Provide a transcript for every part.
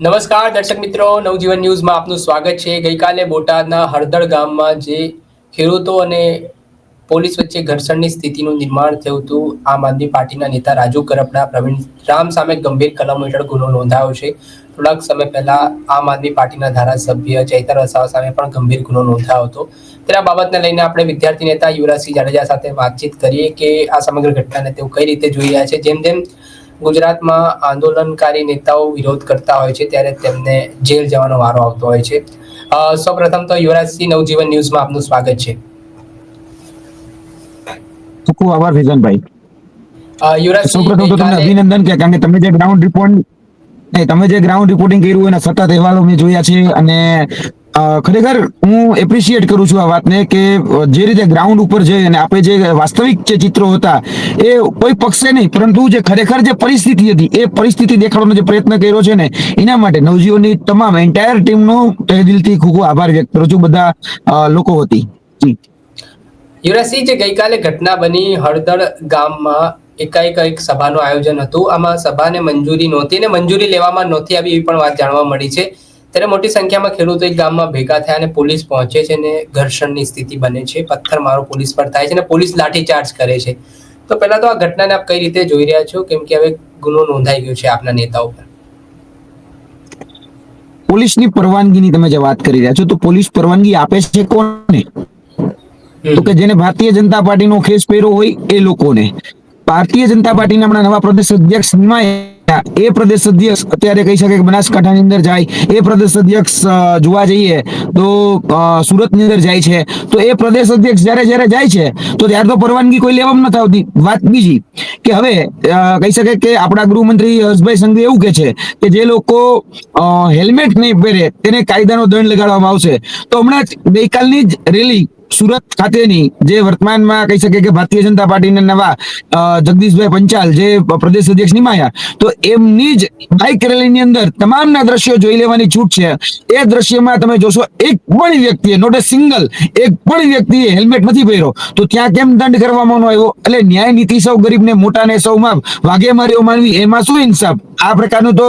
નમસ્કાર, દર્શક મિત્રો. નવજીવન ન્યૂઝમાં આપનું સ્વાગત છે. ગઈકાલે બોટાદના હળદળ ગામમાં જે ખેડૂતો અને પોલીસ વચ્ચે ઘર્ષણની સ્થિતિનું નિર્માણ થયું હતું, આમ આદમી પાર્ટીના નેતા રાજુ કરપડા, પ્રવીણ રામ સામે ગંભીર કલમ હેઠળ ગુનો નોંધાયો છે. થોડાક સમય પહેલા આમ આદમી પાર્ટીના ધારાસભ્ય ચૈતર વસાવા સામે પણ ગંભીર ગુનો નોંધાયો હતો. ત્યારે આ બાબતને લઈને આપણે વિદ્યાર્થી નેતા યુવરાજસિંહ જાડેજા સાથે વાતચીત કરીએ કે આ સમગ્ર ઘટનાને તેઓ કઈ રીતે જોઈ રહ્યા છે? જેમ જેમ ગુજરાતમાં આંદોલનકારી નેતાઓ વિરોધ કરતા હોય છે ત્યારે તેમને જેલ જવાનો વારો આવતો હોય છે. સૌપ્રથમ તો યુવરાજસિંહ નવજીવન ન્યૂઝમાં આપનું સ્વાગત છે. ખૂબ આભાર ફેઝનભાઈ અ, યુવરાજસિંહ સૌપ્રથમ તો તમને અભિનંદન કે કારણ કે તમે જે ગ્રાઉન્ડ રિપોર્ટ નહીં તમે જે ગ્રાઉન્ડ રિપોર્ટિંગ કર્યું એના સતત અહેવાલો મેં જોયા છે અને ખરેખર હું એપ્રિશિએટ કરું છું આ વાતને કે જે રીતે ગ્રાઉન્ડ ઉપર જઈ અને આપણે જે વાસ્તવિક જે ચિત્રો હતા, એ કોઈ પક્ષે નહીં, પરંતુ જે ખરેખર જે પરિસ્થિતિ હતી, એ પરિસ્થિતિ દેખાડવાનો જે પ્રયત્ન કર્યો છે ને, એના માટે નવજીવનની તમામ એન્ટાયર ટીમનો તહે દિલથી ખૂબ ખૂબ આભાર વ્યક્ત કરું છું, બધા લોકો હતી જી. યુવરાજસિંહ, જે ગઈકાલે ઘટના બની હળદળ ગામમાં એકાએક એક સભાનું આયોજન હતું. આમાં સભાને મંજૂરી નહોતી અને મંજૂરી લેવામાં નહોતી આવી એવી પણ વાત જાણવા મળી છે. ત્યારે મોટી સંખ્યામાં ખેડૂતો એક ગામમાં ભેગા થયા અને પોલીસ પહોંચે છે અને ઘર્ષણની સ્થિતિ બને છે. પથ્થરમારો પોલીસ પર થાય છે અને પોલીસ લાઠીચાર્જ કરે છે. તો પહેલા તો આ ઘટનાને આપ કઈ રીતે જોઈ રહ્યા છો? કેમ કે હવે ગુનો નોંધાઈ ગયો છે આપના નેતાઓ ઉપર પોલીસની પરવાનગીની તમે જે વાત કરી રહ્યા છો તો પોલીસ પરવાનગી આપે છે કોને? તો કે જેને ભારતીય જનતા પાર્ટીનો ખેસ પહેરો હોય એ લોકોને. ભારતીય જનતા પાર્ટીના હમણાં નવા પ્રદેશ અધ્યક્ષ નિમાયા એ પ્રદેશ અધ્યક્ષ અત્યારે કહી શકે કે બનાસકાંઠાની અંદર જાય. એ પ્રદેશ અધ્યક્ષ જોવા જઈએ તો સુરતની અંદર જાય છે. તો એ પ્રદેશ અધ્યક્ષ જ્યારે જ્યારે જાય છે, તો ત્યારે તો પરવાનગી કોઈ લેવામાં નથી આવતી વાત બીજી કે હવે કહી શકે કે આપણા ગૃહમંત્રી હર્ષભાઈ સંઘવી એવું કે છે કે જે લોકો હેલ્મેટ નહીં પહેરે, તેને કાયદાનો દંડ લગાડવામાં આવશે. તો હમણાં જ ગઈકાલની જ રેલી સુરત ખાતેની જે વર્તમાનમાં કહી શકે કે ભારતીય જનતા પાર્ટીના નવા જગદીશભાઈ પંચાલ જે પ્રદેશ અધ્યક્ષ નિમાયા, તો એમની જ બાઇક રેલીની અંદર તમામના દ્રશ્યો જોઈ લેવાની છૂટ છે. એ દ્રશ્યમાં તમે જોશો, એક પણ વ્યક્તિએ નોટ એ સિંગલ એક પણ વ્યક્તિએ હેલ્મેટ નથી પહેર્યો. તો ત્યાં કેમ દંડ કરવામાં આવ્યો? એટલે ન્યાય નીતિ સૌ ગરીબને, મોટાને સૌમાં વાગે માર્યો માનવી, એમાં શું ઇન્સાફ? આ પ્રકારનું તો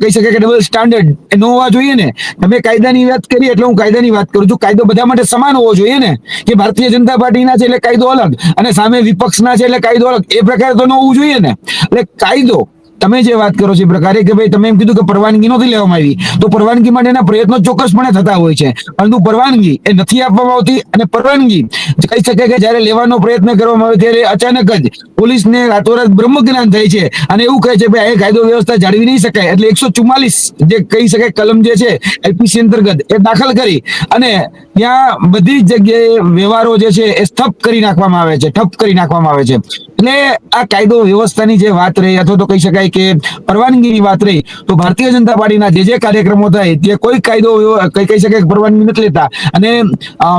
કહી શકે કે ડબલ સ્ટાન્ડર્ડ ન હોવા જોઈએ ને. તમે કાયદાની વાત કરી, એટલે હું કાયદાની વાત કરું છું. કાયદો બધા માટે સમાન હોવો જોઈએ ને. કે ભારતીય જનતા પાર્ટીના છે એટલે કાયદો અલગ અને સામે વિપક્ષના છે એટલે કાયદો અલગ. એ પ્રકારે તો ન હોવું જોઈએ ને. એટલે કાયદો, તમે જે વાત કરો છો એ પ્રકારે કે ભાઈ તમે એમ કીધું કે પરવાનગી નથી લેવામાં આવી, તો પરવાનગી માટેના પ્રયત્નો ચોક્કસપણે થતા હોય છે. પરંતુ પરવાનગી એ નથી આપવામાં આવતી અને પરવાનગી કહી શકે કે જ્યારે લેવાનો પ્રયત્ન કરવામાં આવે ત્યારે અચાનક જ પોલીસને રાતોરાત બ્રહ્મ જ્ઞાન થાય છે અને એવું કહે છે ભાઈ એ કાયદો વ્યવસ્થા જાળવી નહીં શકાય. એટલે એકસો ચુમ્માલીસ જે કહી શકાય કલમ જે છે, એલપીસી અંતર્ગત એ દાખલ કરી અને ત્યાં બધી જગ્યાએ વ્યવહારો જે છે એ સ્થપ કરી નાખવામાં આવે છે, ઠપ કરી નાખવામાં આવે છે. એટલે આ કાયદો વ્યવસ્થાની જે વાત રહી, અથવા તો કહી શકાય કે પરવાનગીની વાત રહી, તો ભારતીય જનતા પાર્ટીના જે જે કાર્યક્રમો થાય તે કોઈ કાયદો કહી કહી શકાય પરવાનગી નથી લેતા. અને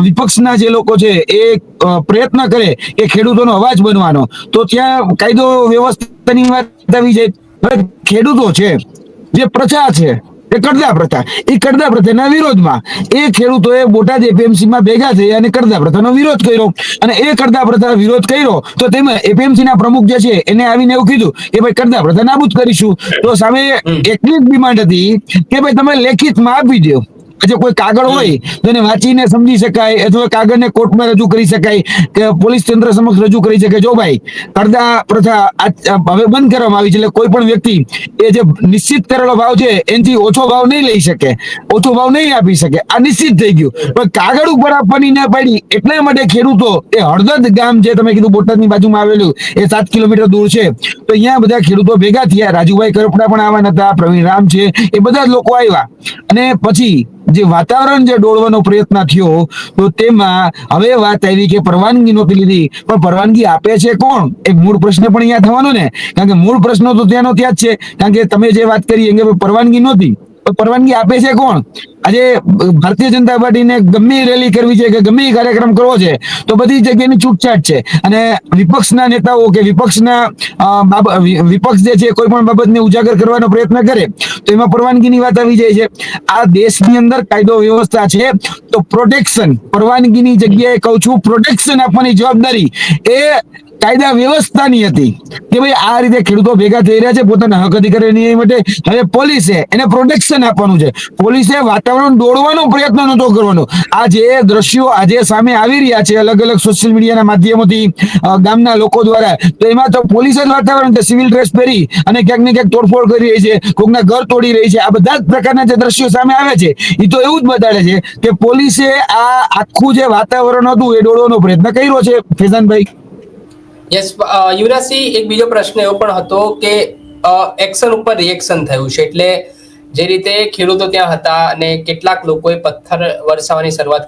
વિપક્ષના જે લોકો છે એ પ્રયત્ન કરે કે ખેડૂતોનો અવાજ બનવાનો. તો ત્યાં કાયદો વ્યવસ્થાની વાત આવી જાય. ખેડૂતો છે, જે પ્રજા છે એ કરદા પ્રથા. એ કરદા પ્રથાના વિરોધમાં. એ ખેડૂતોએ બોટાદ એપીએમસી માં ભેગા થઈ અને કરદા પ્રથાનો વિરોધ કર્યો. અને એ કરદા પ્રથા વિરોધ કર્યો તો તેમાં એપીએમસી ના પ્રમુખ જે છે એને આવીને એવું કીધું કે ભાઈ કરદા પ્રથા નાબૂદ કરીશું. તો સામે એટલી જ ડિમાન્ડ હતી કે ભાઈ તમે લેખિતમાં આપી દો આજે કોઈ કાગળ હોય તો એને વાંચીને સમજી શકાય અથવા કાગળને કોર્ટમાં રજૂ કરી શકાય કે પોલીસ તંત્ર સમક્ષ રજૂ કરી શકે. જો ભાઈ કરદા પ્રથા હવે બંધ કરવામાં આવી છે એટલે કોઈ પણ વ્યક્તિ એ જે નિશ્ચિત કરેલો ભાવ છે એનાથી ઓછો ભાવ નહીં લઈ શકે. ઓછો ભાવ નહીં આપી શકે. આ નિશ્ચિત થઈ ગયું. પણ કાગળ ઉપર આપવાની ના પાડી એટલા માટે ખેડૂતો એ હળદદ ગામ જે તમે કીધું બોટાદની બાજુમાં આવેલું એ સાત કિલોમીટર દૂર છે. તો અહીંયા બધા ખેડૂતો ભેગા થયા. રાજુભાઈ કરપડા પણ આવવાના હતા. પ્રવીણ રામ છે. એ બધા જ લોકો આવ્યા. અને પછી જે વાતાવરણ જે ડોળવાનો પ્રયત્ન થયો, તો તેમાં હવે વાત આવી કે પરવાનગી નહોતી લીધી. પણ પરવાનગી આપે છે કોણ? એ મૂળ પ્રશ્ન પણ અહીંયા થવાનો ને. કારણ કે મૂળ પ્રશ્નો તો ત્યાંનો ત્યાં જ છે. કારણ કે તમે જે વાત કરી એ પરવાનગી નહોતી. પરવાનગી આપે છે કોણ? આજે ભારતીય જનતા પાર્ટીને ગમે રેલી કરવી છે કે ગમે કાર્યક્રમ કરવો છે, તો બધી જગ્યાની છૂટછાટ છે. અને વિપક્ષના નેતાઓ કે વિપક્ષના વિપક્ષ જે છે કોઈ પણ બાબતને ઉજાગર કરવાનો પ્રયત્ન કરે, તો એમાં પરવાનગીની વાત આવી જાય છે. આ દેશની અંદર કાયદો વ્યવસ્થા છે, તો પ્રોટેક્શન પરવાનગીની જગ્યાએ કહું છું પ્રોટેક્શન આપવાની જવાબદારી એ કાયદા વ્યવસ્થાની હતી કે ભાઈ આ રીતે ખેડૂતો ભેગા થઈ રહ્યા છે, પોતાના હક અધિકારી ન્યાય માટે. હવે પોલીસે એને પ્રોટેક્શન આપવાનું છે. પોલીસે વાતાવરણ દોડવાનો પ્રયત્ન નતો કરવાનો. આ જે દ્રશ્યો આજે સામે આવી રહ્યા છે, અલગ અલગ સોશિયલ મીડિયાના માધ્યમોથી ગામના લોકો દ્વારા, તો એમાં તો પોલીસ જ વાતાવરણ સિવિલ ડ્રેસ પહેરી અને ક્યાંક ને ક્યાંક તોડફોડ કરી રહી છે, કોકના ઘર તોડી રહી છે, આ બધા જ પ્રકારના જે દ્રશ્યો સામે આવે છે એ તો એવું જ બતાડે છે કે પોલીસે આ આખું જે વાતાવરણ હતું, એ દોડવાનો પ્રયત્ન કર્યો છે. ફેઝાનભાઈ. યસ યુવરાજસિંહ, એક બીજો પ્રશ્ન એવો પણ હતો કે એક્શન ઉપર રિએક્શન થયું છે. એટલે જે રીતે ખેડૂતો ત્યાં હતા અને કેટલાક લોકોએ પથ્થર વરસાવવાની શરૂઆત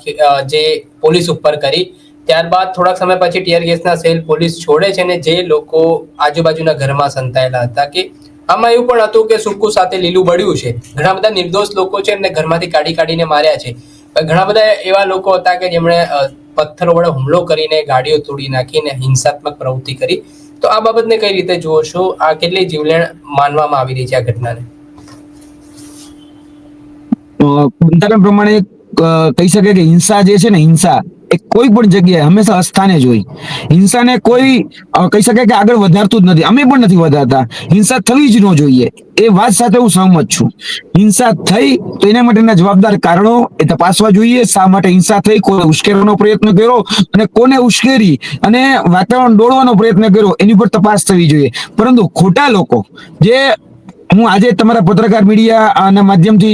જે પોલીસ ઉપર કરી, ત્યારબાદ થોડાક સમય પછી ટીયર ગેસના સેલ પોલીસ છોડે છે અને જે લોકો આજુબાજુના ઘરમાં સંતાયેલા હતા કે, આમાં એવું પણ હતું કે સુકુ સાથે લીલું બળ્યું છે. ઘણા બધા નિર્દોષ લોકો છે એમને ઘરમાંથી કાઢી કાઢીને માર્યા છે. ઘણા બધા એવા લોકો હતા કે જેમણે પથ્થરો વડે હુમલો કરીને ગાડીઓ તોડી નાખીને હિંસાત્મક પ્રવૃત્તિ કરી. તો આ બાબતને કઈ રીતે જુઓ છો? આ કેટલી જીવલેણ માનવામાં આવી રહી છે આ ઘટનાને? બંધારણ પ્રમાણે કહી શકે કે હિંસા જે છે ને, હિંસા એ કોઈ પણ જગ્યાએ હંમેશા અસ્થાને જ હોય. હિંસાને કોઈ કહી શકે કે આગળ વધારતું જ નથી. અમે પણ નથી વધારતા. હિંસા થવી જ ન જોઈએ. એ વાત સાથે હું સહમત છું. હિંસા થઈ તો એના માટેના જવાબદાર કારણો એ તપાસવા જોઈએ. શા માટે હિંસા થઈ? કોને ઉશ્કેરવાનો પ્રયત્ન કર્યો? અને કોને ઉશ્કેરી? અને વાતાવરણ દોડવાનો પ્રયત્ન કર્યો? એની પર તપાસ થવી જોઈએ. પરંતુ ખોટા લોકો જે હું આજે તમારા પત્રકાર મીડિયા ના માધ્યમથી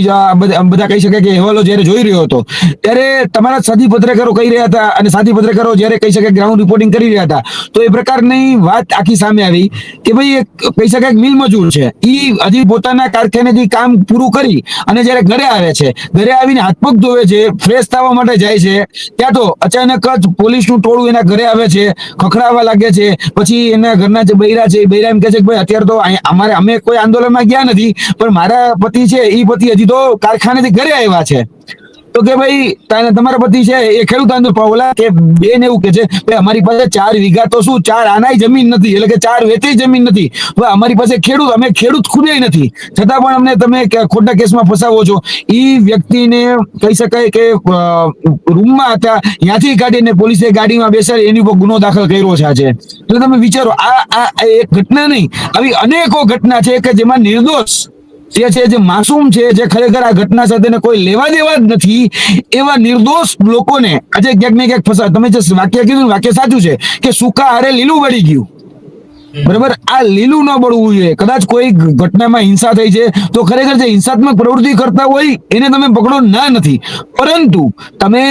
બધા કહી શકે કે અહેવાલો જ્યારે જોઈ રહ્યો હતો, ત્યારે તમારા સાથી પત્રકારો કહી રહ્યા હતા અને સાથી પત્રકારો જ્યારે કહી શકે ગ્રાઉન્ડ રિપોર્ટિંગ કરી રહ્યા હતા, તો એ પ્રકારની વાત આખી સામે આવી કે ભાઈ એક કહી શકાય મિલ મજૂર છે. એ હજી પોતાના કારખાનેથી કામ પૂરું કરી અને જ્યારે ઘરે આવે છે, ઘરે આવીને હાથ પગ ધોવે છે ફ્રેશ થવા માટે જાય છે, ત્યાં તો અચાનક જ પોલીસનું ટોળું એના ઘરે આવે છે ખખડાવા લાગે છે, પછી એના ઘરના જે બૈરા છે, એ બૈરા એમ કહે છે કે ભાઈ અત્યારે તો અમારે અમે કોઈ આંદોલનમાં ગયા નથી. પણ મારા પતિ છે એ પતિ હજી તો કારખાનેથી ઘરે આવ્યા છે. તો કે ભાઈ તમારા પતિ છે, એ ખેડૂત આંદોલન પાવલા કે બેન એવું કે છે કે અમારી પાસે ચાર વીઘા તો શું? ચાર આનાય જમીન નથી. એટલે કે ચાર વેચી જમીન નથી. હવે અમારી પાસે ખેડૂત, અમે ખેડૂત ખુદે નથી. છતાં પણ અમને તમે ખોટા કેસમાં ફસાવો છો. એ વ્યક્તિને કહી શકાય કે રૂમમાં હતા, ત્યાંથી કાઢીને પોલીસે ગાડીમાં બેસાડી એની ઉપર ગુનો દાખલ કર્યો છે આજે. તો તમે વિચારો આ આ એક ઘટના નહીં. આવી અનેકો ઘટના છે કે જેમાં નિર્દોષ જે છે, જે માસૂમ છે, જે ખરેખર આ ઘટના સાથે કોઈ લેવા દેવા જ નથી, એવા નિર્દોષ લોકોને આજે ક્યાંક ને ક્યાંક ફસા તમે જે વાક્ય કીધું વાક્ય સાચું છે કે સૂકા હારે લીલું વળી ગયું. બરાબર? આ લીલું ન બળવું જોઈએ. કદાચ કોઈ ઘટનામાં હિંસા થઈ છે, તો ખરેખર જે હિંસાત્મક પ્રવૃત્તિ કરતા હોય, એને તમે પકડો ના નથી. પરંતુ તમે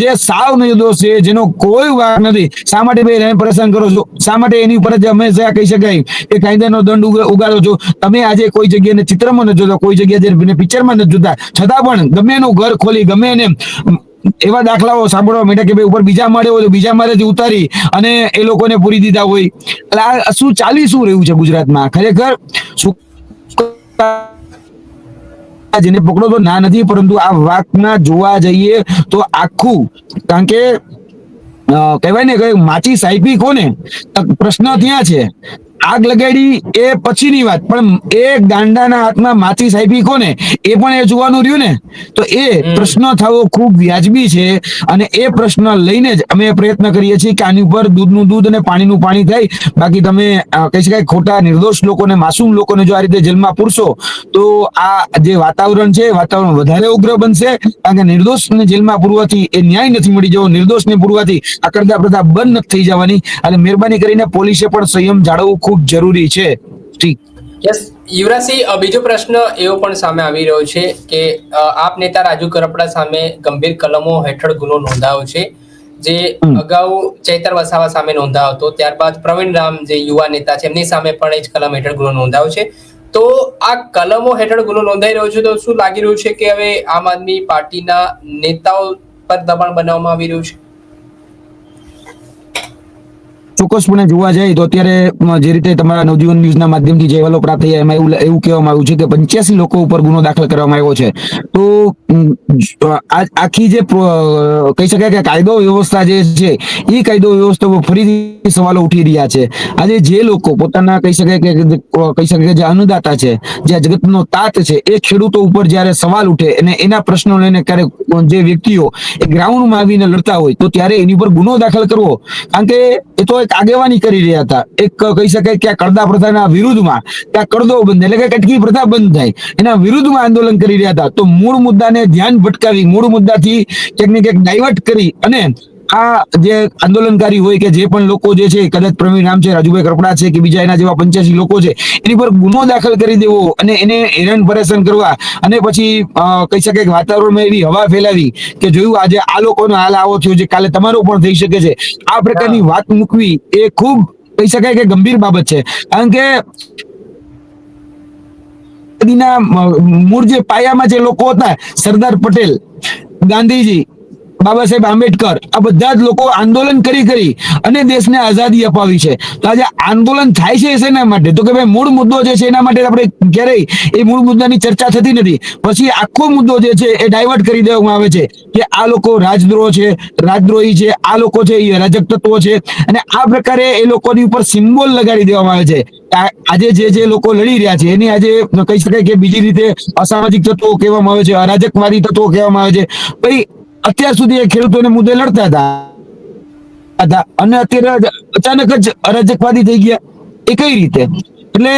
જે સાવ નિર્દોષ છે, જેનો કોઈ વાક નથી, શા માટે ભાઈ એને પરેશાન કરો છો? શા માટે એની ઉપર જ હંમેશા કહી શકાય કે કાયદાનો દંડ ઉગાડો છો? તમે આજે કોઈ જગ્યાને ચિત્રમાં નથી જોતા, કોઈ જગ્યાએ પિક્ચરમાં નથી જોતા. છતાં પણ ગમે એનું ઘર ખોલી, ગમે એને એવા દાખલાઓ સાંભળવા મળ્યા કે ભાઈ ઉપર બીજા માળે હોય તો બીજા માળેથી ઉતારી અને એ લોકોને પૂરી દીધા હોય. એટલે આ શું ચાલી શું રહ્યું છે ગુજરાતમાં? ખરેખર જેને પકડો તો ના નથી, પરંતુ આ વાતના જોવા જઈએ તો આખું, કારણ કે કહેવાય ને કે માચી સાઈપી કોને? પ્રશ્ન ત્યાં છે. આગ લગાડી એ પછીની વાત. પણ એ ગાંડાના હાથમાં માથી સાહેબી કોને? એ પણ એ જોવાનું રહ્યું ને? તો એ પ્રશ્ન થવો ખૂબ વ્યાજબી છે અને એ પ્રશ્ન લઈને જ અમે પ્રયત્ન કરીએ છીએ કે આની ઉપર દૂધનું દૂધ અને પાણીનું પાણી થાય. બાકી તમે કહી શકાય ખોટા નિર્દોષ લોકોને માસૂમ લોકોને જો આ રીતે જેલમાં પૂરશો તો આ જે વાતાવરણ છે વાતાવરણ વધારે ઉગ્ર બનશે. કારણ કે નિર્દોષને જેલમાં પૂરવાથી એ ન્યાય નથી મળી. જવો નિર્દોષને પૂરવાથી આ કરતા પ્રથા બંધ નથી થઈ જવાની. અને મહેરબાની કરીને પોલીસે પણ સંયમ જાળવવું ખૂબ જરૂરી છે. ઠીક. યસ યુવરાજસિંહ બીજો પ્રશ્ન એવો પણ સામે આવી રહ્યો છે કે આપ નેતા રાજુ કરપડા સામે ગંભીર કલમો હેઠળ ગુનો નોંધાયો છે જે અગાઉ ચૈતર વસાવા સામે નોંધાયો હતો ત્યારબાદ પ્રવીણ રામ જે યુવા નેતા છે એમની સામે પણ એ જ કલમ હેઠળ ગુનો નોંધાયો છે. તો આ કલમો હેઠળ ગુનો નોંધાઈ રહ્યો છે તો શું લાગી રહ્યું છે કે હવે આમ આદમી પાર્ટીના નેતાઓ પર દબાણ બનાવવામાં આવી રહ્યું છે? ચોક્કસપણે જોવા જાય તો અત્યારે જે રીતે તમારા નવજીવન ન્યૂઝના માધ્યમથી જે અહેવાલો પ્રાપ્ત થયા, એમાં એવું એવું કહેવામાં આવ્યું છે કે પંચ્યાસી લોકો ઉપર ગુનો દાખલ કરવામાં આવ્યો છે. તો આખી જે કહી શકાય કે કાયદો વ્યવસ્થા જે છે, એ કાયદો વ્યવસ્થા ફરીથી સવાલો ઉઠી રહ્યા છે. આજે જે લોકો પોતાના કહી શકાય કે કહી શકાય જે અન્નદાતા છે, જે જગતનો તાત છે, એ ખેડૂતો ઉપર જ્યારે સવાલ ઉઠે અને એના પ્રશ્નો લઈને ક્યારેક જે વ્યક્તિઓ એ ગ્રાઉન્ડમાં આવીને લડતા હોય, તો ત્યારે એની ઉપર ગુનો દાખલ કરવો. કારણ કે એ તો એક એક આગેવાની કરી રહ્યા હતા. એક કહી શકાય કે આ કડદા પ્રથાના વિરુદ્ધમાં, કે આ કડદો બંધ, એટલે કે કટકી પ્રથા બંધ થાય. એના વિરુદ્ધમાં આંદોલન કરી રહ્યા હતા. તો મૂળ મુદ્દાને ધ્યાન ભટકાવી, મૂળ મુદ્દાથી ક્યાંક ને ક્યાંક ડાયવર્ટ કરી અને આ જે આંદોલનકારી હોય કે જે પણ લોકો જે છે કદાચ પ્રવીણ રામ છે, રાજુભાઈ કરપડા છે કે બીજા એના જેવા પંચ્યાસી લોકો છે, એની પર ગુનો દાખલ કરી દેવો અને એને હેરાન પરેશાન કરવા અને પછી કહી શકાય કે વાતાવરણમાં એવી હવા ફેલાવી કે જોયું આજે આ લોકોનો હાલ આવો થયો છે કાલે તમારો પણ થઈ શકે છે. આ પ્રકારની વાત મૂકવી એ ખૂબ કહી શકાય કે ગંભીર બાબત છે. કારણ કે મૂળ જે પાયામાં જે લોકો હતા, સરદાર પટેલ, ગાંધીજી બાબા સાહેબ આંબેડકર, આ બધા જ લોકો આંદોલન કરી કરી અને દેશને આઝાદી અપાવી છે. તો આજે આંદોલન થાય છે શેના માટે? તો કે ભાઈ મૂળ મુદ્દો જે છે એના માટે આપણે ક્યારેય એ મૂળ મુદ્દાની ચર્ચા થતી નથી. પછી આખો મુદ્દો જે છે એ ડાયવર્ટ કરી દેવામાં આવે છે કે આ લોકો રાજદ્રોહ છે, રાજદ્રોહી છે, આ લોકો છે એ અરાજક તત્વો છે અને આ પ્રકારે એ લોકોની ઉપર સિમ્બોલ લગાડી દેવામાં આવે છે. આજે જે જે લોકો લડી રહ્યા છે એની આજે કહી શકાય કે બીજી રીતે અસામાજિક તત્વો કહેવામાં આવે છે, અરાજકવાદી તત્વો કહેવામાં આવે છે. ભાઈ અત્યાર સુધી એ ખેડૂતોને મુદ્દે લડતા હતા. અને અત્યારે અચાનક જ અરાજકવાદી થઈ ગયા. એ કઈ રીતે? એટલે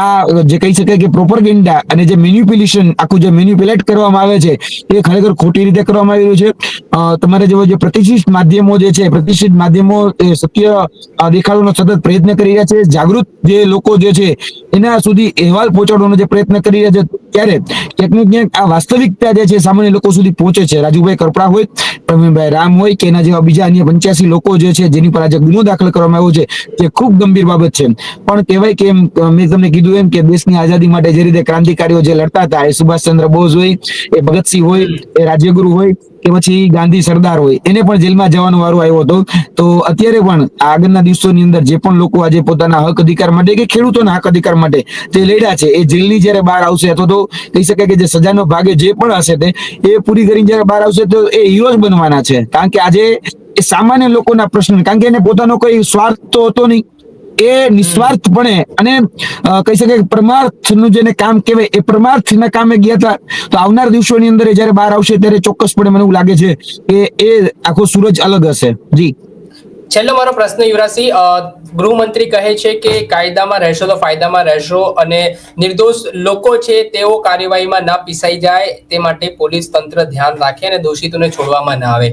આ જે કહી શકાય કે પ્રોપરગેન્ડા અને જે મેન્યુપ્યુલેશન આખું જે મેન્યુપ્યુલેટ કરવામાં આવે છે, એ ખરેખર ખોટી રીતે કરવામાં આવી રહ્યું છે. તમારે જેવો જે પ્રતિષ્ઠિત માધ્યમો જે છે, પ્રતિષ્ઠિત માધ્યમો સત્ય દેખાડવાનો સતત પ્રયત્ન કરી રહ્યા છે. જાગૃત જે લોકો જે છે, એના સુધી અહેવાલ પહોંચાડવાનો જે પ્રયત્ન કરી રહ્યા છે ત્યારે ક્યાંક ક્યાંક આ વાસ્તવિકતા જે છે સામાન્ય લોકો સુધી પહોંચે છે. રાજુભાઈ કરપડા હોય, પ્રવીણભાઈ રામ હોય કે એના જેવા બીજા અન્ય પંચ્યાસી લોકો જે છે જેની પર આજે ગુનો દાખલ કરવામાં આવ્યો છે તે ખૂબ ગંભીર બાબત છે. પણ કહેવાય કે મેં તમને કીધું એમ કે દેશની આઝાદી માટે જે રીતે ક્રાંતિકારીઓ જે લડતા હતા, એ સુભાષચંદ્ર બોઝ હોય, એ ભગતસિંહ હોય, એ રાજ્યગુરુ હોય કે પછી ગાંધી સરદાર હોય, એને પણ જેલમાં જવાનો વારો આવ્યો હતો. તો અત્યારે પણ આગળના દિવસોની અંદર જે પણ લોકો આજે પોતાના હક અધિકાર માટે કે ખેડૂતોના હક અધિકાર માટે તે લડ્યા છે, એ જેલની જ્યારે બહાર આવશે અથવા તો કહી શકાય કે જે સજાનો ભાગે જે પણ હશે તે, એ પૂરી કરીને જ્યારે બહાર આવશે તો એ હીરો બનવાના છે. કારણ કે આજે સામાન્ય લોકોના પ્રશ્ન, કારણ કે એને પોતાનો કોઈ સ્વાર્થ તો હતો નહીં. એ નિસ્વાર્થપણે અને કહી શકાય પરમાર્થનું જેને કામ કહેવાય, એ પરમાર્થના કામે ગયા હતા. તો આવનાર દિવસોની અંદર જ્યારે બહાર આવશે ત્યારે ચોક્કસપણે મને એવું લાગે છે કે એ આખો સૂરજ અલગ હશે. જી. છેલ્લો મારો પ્રશ્ન યુવરાજસિંહ ગૃહમંત્રી કહે છે કે કાયદામાં રહેશો તો ફાયદામાં રહેશો અને નિર્દોષ લોકો છે તેઓ કાર્યવાહીમાં ના પીસાઈ જાય તે માટે પોલીસ તંત્ર ધ્યાન રાખે અને દોષિતોને છોડવામાં ના આવે.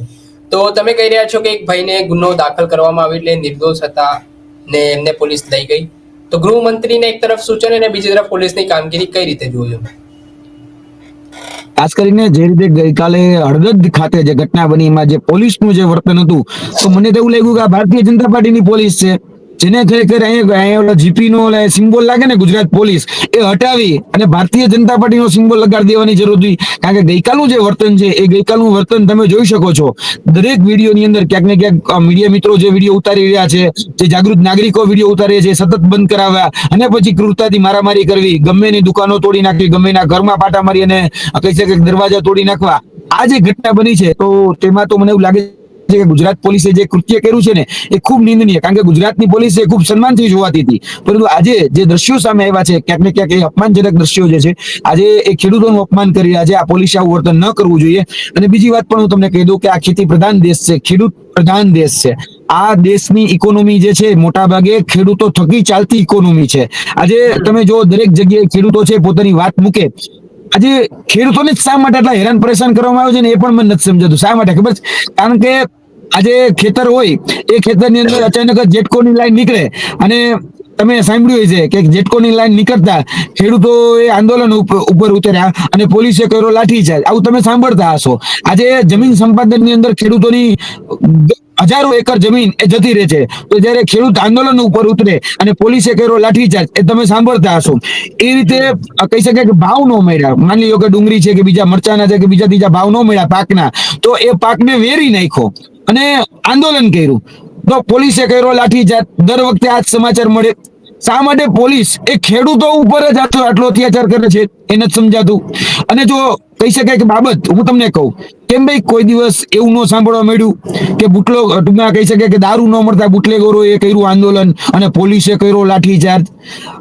તો તમે કહી રહ્યા છો કે એક ભાઈને ગુનો દાખલ કરવામાં આવ્યો એટલે નિર્દોષ હતા. ને એમને પોલીસ લઈ ગઈ. તો ગૃહમંત્રીને એક તરફ સૂચન અને બીજી તરફ પોલીસની કામગીરી કઈ રીતે જોયું ખાસ કરીને જે રીતે ગઈકાલે હળદદ ખાતે જે ઘટના બની, એમાં જે પોલીસનું જે વર્તન હતું, તો મને તો એવું લાગ્યું કે આ ભારતીય જનતા પાર્ટીની પોલીસ છે. જેને ખરેખર અહીંયા જીપી નો સિમ્બોલ લાગે ને ગુજરાત પોલીસ, એ હટાવી અને ભારતીય જનતા પાર્ટી નો સિમ્બોલ લગાડી દેવાની જરૂર હતી. કારણ કે ગઈકાલનું જે વર્તન છે, એ ગઈકાલનું વર્તન તમે જોઈ શકો છો. દરેક વિડીયોની અંદર ક્યાંક ને ક્યાંક મીડિયા મિત્રો જે વીડિયો ઉતારી રહ્યા છે, જે જાગૃત નાગરિકો વીડિયો ઉતારે છે સતત બંધ કરાવ્યા અને પછી ક્રૂરતાથી મારામારી કરવી, ગમે એની દુકાનો તોડી નાખવી, ગમે એના ઘરમાં પાટા મારી અને કહી શકે દરવાજા તોડી નાખવા. આ જે ઘટના બની છે, તો તેમાં તો મને એવું લાગે કે ગુજરાત પોલીસે જે કૃત્ય કર્યું છે ને, એ ખૂબ નિંદનીય. કારણ કે ગુજરાતની પોલીસ એ ખૂબ સન્માનથી જોવાતી હતી. પરંતુ આજે જે દ્રશ્યો સામે આવ્યા છે, ક્યાંક ને ક્યાંક એ અપમાનજનક દ્રશ્યો જે છે, આજે એ ખેડૂતોનું અપમાન કરી રહ્યા છે. આ પોલીસે આવું વર્તન ન કરવું જોઈએ. અને બીજી વાત પણ હું તમને કહી દઉં કે આ ખેતી પ્રધાન દેશ છે, ખેડૂત પ્રધાન દેશ છે. આ દેશની ઇકોનોમી જે છે મોટા ભાગે ખેડૂતો થકી ચાલતી ઇકોનોમી છે. આજે તમે જો દરેક જગ્યાએ ખેડૂતો છે, પોતાની વાત મૂકે, આજે ખેડૂતોને જ શા માટે આટલા હેરાન પરેશાન કરવામાં આવે છે ને, એ પણ મને નથી સમજાતું. શા માટે? ખબર કારણ કે આજે ખેતર હોય, એ ખેતરની અંદર અચાનક જ જેટકોની લાઈન નીકળે અને તમે સાંભળ્યું હશે કે જેટકોની લાઈન નીકળતા ખેડૂતો એ આંદોલન ઉપર ઉતર્યા અને પોલીસે કર્યો લાઠીચાર્જ આવું તમે સાંભળતા હશો. આજે જમીન સંપાદનની અંદર ખેડૂતોની હજારો એકર જમીન એ જતી રહે છે. તો જ્યારે ખેડૂત આંદોલન ઉપર ઉતરે અને પોલીસે કર્યો લાઠીચાર્જ એ તમે સાંભળતા હશો. એ રીતે કહી શકાય કે ભાવ ન મળ્યા. માની લો કે ડુંગળી છે કે બીજા મરચાના છે કે બીજા ત્રીજા ભાવ ન મળ્યા પાકના, તો એ પાકને વેરી નાખ્યો. અને આંદોલન કર્યું. તો પોલીસે કર્યો લાઠીચાર્જ. દર વખતે આ સમાચાર મળે. શા માટે પોલીસ? એ ખેડૂતો ઉપર જ આટલો આટલો અત્યાચાર કરે છે. એ નથી સમજાતું. અને જો કહી શકાય કે બાબત, હું તમને કહું, કેમ ભાઈ કોઈ દિવસ એવું ન સાંભળવા મળ્યું કે બુટલો ટૂંકમાં કહી શકે કે દારૂ ન મળતા બુટલેગરોએ કર્યું આંદોલન અને પોલીસે કર્યો લાઠીચાર્જ.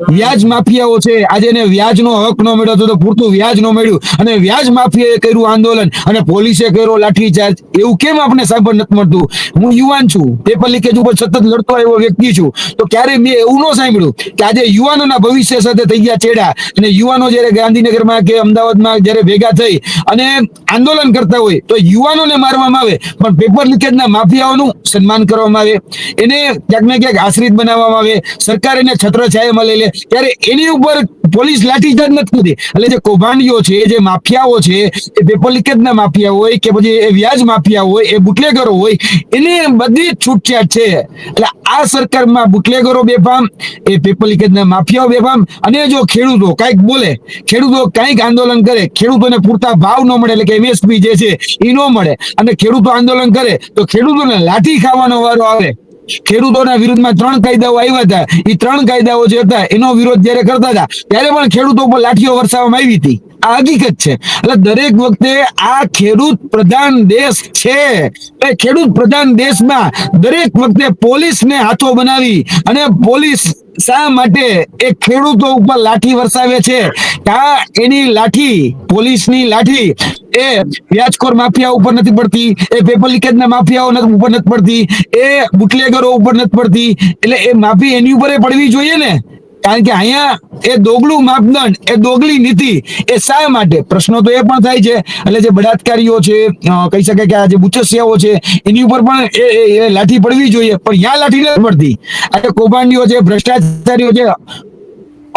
વ્યાજ માફિયાઓ છે, આજે એને વ્યાજનો હક ન મળ્યો તો પૂરતું વ્યાજ ન મળ્યું. અને વ્યાજ માફિયાએ કર્યું આંદોલન અને પોલીસે કર્યો લાઠીચાર્જ. એવું કેમ આપણે સાંભળ નથી મળતું? હું યુવાન છું, પેપર લીકેજ ઉપર સતત લડતો એવો વ્યક્તિ છું. તો ક્યારે મેં એવું ન સાંભળ્યું કે આજે યુવાનોના ભવિષ્ય સાથે થઈ ગયા ચેડા અને યુવાનો જ્યારે ગાંધીનગરમાં કે અમદાવાદમાં જ્યારે ભેગા થઈ અને આંદોલન કરતા હોય તો યુવાનોને મારવામાં આવે. પણ પેપર લીકેજના માફિયાઓનું સન્માન કરવામાં આવે. એને ક્યાંક ને ક્યાંક આશ્રિત બનાવવામાં આવે. સરકાર એને છત્રછાયામાં લઈ લે. ત્યારે એની ઉપર પોલીસ લાઠીચાર્જ નથી કરતી એટલે જે કૌભાંડીઓ છે, જે માફિયાઓ છે, એ પેપર લીકેજના માફિયા હોય કે પછી એ વ્યાજ માફિયા હોય, એ બુટલેગરો હોય, એને બધી છૂટછાટ છે. એટલે આ સરકારમાં બુટલેગરો બેફામ, એ પેપર લીકેજના માફિયાઓ બેફામ, અને જો ખેડૂતો કાંઈક બોલે, ખેડૂતો કાંઈક આંદોલન કરે, ખેડૂતોને પૂરતા ભાવ ન મળે, એટલે કે એમએસપી જે છે એ ન મળે, અને ખેડૂતો આંદોલન કરે, તો ખેડૂતોને લાઠી ખાવાનો વારો આવે. ખેડૂતોના વિરુદ્ધમાં ત્રણ કાયદાઓ આવ્યા હતા. એ ત્રણ કાયદાઓ જે હતા, એનો વિરોધ જયારે કરતા હતા, ત્યારે પણ ખેડૂતો પર લાઠીઓ વરસાવવામાં આવી હતી. આ હકીકત છે. એટલે દરેક વખતે આ ખેડૂત પ્રધાન દેશ છે. એ ખેડૂત પ્રધાન દેશમાં દરેક વખતે પોલીસને હાથો બનાવી અને પોલીસ શા માટે એ ખેડૂતો ઉપર લાઠી વરસાવે છે? આ એની લાઠી, પોલીસની લાઠી, એ વ્યાજખોર માફિયા ઉપર નથી પડતી, એ પેપર લીકેજના માફિયાઓ ઉપર નથી પડતી, એ બુટલેગરો ઉપર નથી પડતી, એટલે એ માફી એની ઉપર પડવી જોઈએ ને? કારણ કે અહીંયા એ દોગલું માપદંડ, એ દોગલી નીતિ, એ શા માટે? પ્રશ્નો તો એ પણ થાય છે. એટલે જે બળાત્કારીઓ છે કહી શકાય કે આ જે બુચસિયાઓ છે, એની ઉપર પણ એ- લાઠી પડવી જોઈએ. પણ ત્યાં લાઠી નથી પડતી. આજે કૌભાંડીઓ છે, ભ્રષ્ટાચારીઓ છે,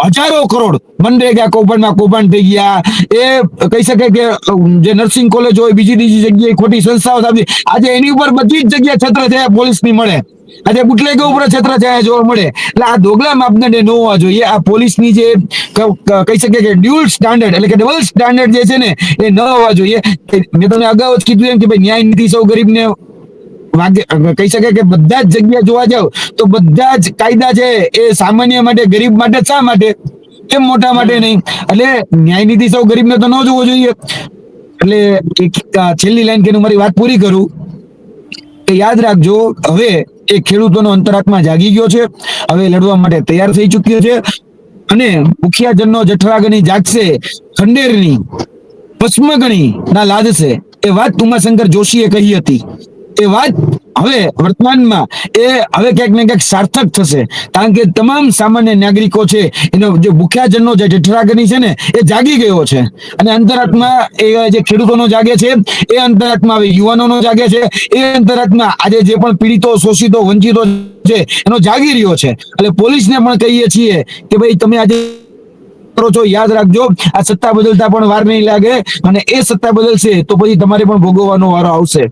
હજારો કરોડ મનરેગા કૌભાંડમાં કૌભાંડ થઈ ગયા. એ કહી શકે કે જે નર્સિંગ કોલેજ હોય, બીજી બીજી જગ્યાએ ખોટી સંસ્થાઓ સ્થાપી આજે એની ઉપર બધી જ જગ્યાએ છત્ર થયા પોલીસની મળે. આજે બુટલેગો ઉપર છત્ર થયા જોવા મળે. એટલે આ દોગલા માપદંડ ન હોવા જોઈએ. આ પોલીસની જે કહી શકીએ કે ડ્યુઅલ સ્ટાન્ડર્ડ એટલે કે ડબલ સ્ટાન્ડર્ડ જે છે ને, એ ન હોવા જોઈએ. મેં તમને અગાઉ જ કીધું એમ કે ભાઈ ન્યાય નીતિ સૌ ગરીબને કહી શકાય કે બધા જ જગ્યા જોવા જાવ, તો બધા જ કાયદા છે એ સામાન્ય માટે, ગરીબ માટે શા માટે? કેમ મોટા માટે નહીં? એટલે ન્યાય નીતિ સૌ ગરીબને તો ન જોવો જોઈએ. એટલે છેલ્લી લાઈન કે મારી વાત પૂરી કરું. કે યાદ રાખજો, હવે એ ખેડૂતોનો અંતરાત્મા જાગી ગયો છે. હવે લડવા માટે તૈયાર થઈ ચૂક્યો છે. અને મુખિયાજનનો જઠરાગની જાગશે, ખંડેરની પશ્મગણી ના લાદશે. એ વાત ઉમાશંકર જોશીએ કહી હતી. એ વાત હવે વર્તમાનમાં એ હવે ક્યાંક ને ક્યાંક સાર્થક થશે. કારણ કે તમામ સામાન્ય નાગરિકો છે, એનો જે મુખ્યાજનનો જે જઠરાગ્નિ છે ને, એ જાગી ગયો છે. અને અંતરાત્મા એ જે ખેડૂતોનો જાગે છે, એ અંતરાત્મા હવે યુવાનોનો જાગે છે, એ અંતરાત્મા આજે જે પણ પીડિતો, શોષિતો, વંચિતો છે, એનો જાગી રહ્યો છે. એટલે પોલીસને પણ કહીએ છીએ કે ભાઈ તમે આજે કરો છો, યાદ રાખજો, આ સત્તા બદલતા પણ વાર નહીં લાગે. અને એ સત્તા બદલશે તો પછી તમારે પણ ભોગવવાનો વારો આવશે.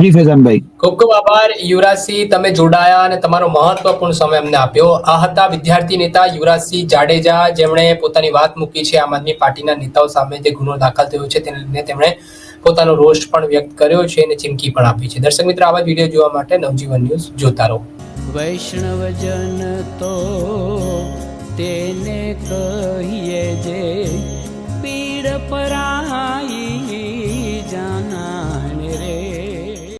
જી ફેઝાનભાઈ. ખૂબ ખૂબ આભાર. યુવરાજસિંહ તમે જોડાયા અને તમારો મહત્વપૂર્ણ સમય અમને આપ્યો. આ હતા વિદ્યાર્થી નેતા યુવરાજસિંહ જાડેજા. જેમણે પોતાની વાત મૂકી છે આમ આદમી પાર્ટીના નેતાઓ સામે જે ગુનો દાખલ થયો છે તેને લઈને તેમણે પોતાનો રોષ પણ વ્યક્ત કર્યો છે અને ચીમકી પણ આપી છે. દર્શક મિત્ર આવા જ વીડિયો જોવા માટે નવજીવન ન્યૂઝ જોતા રહો. વૈષ્ણવજન તો તેને કહીએ જે પીડ પરાઈ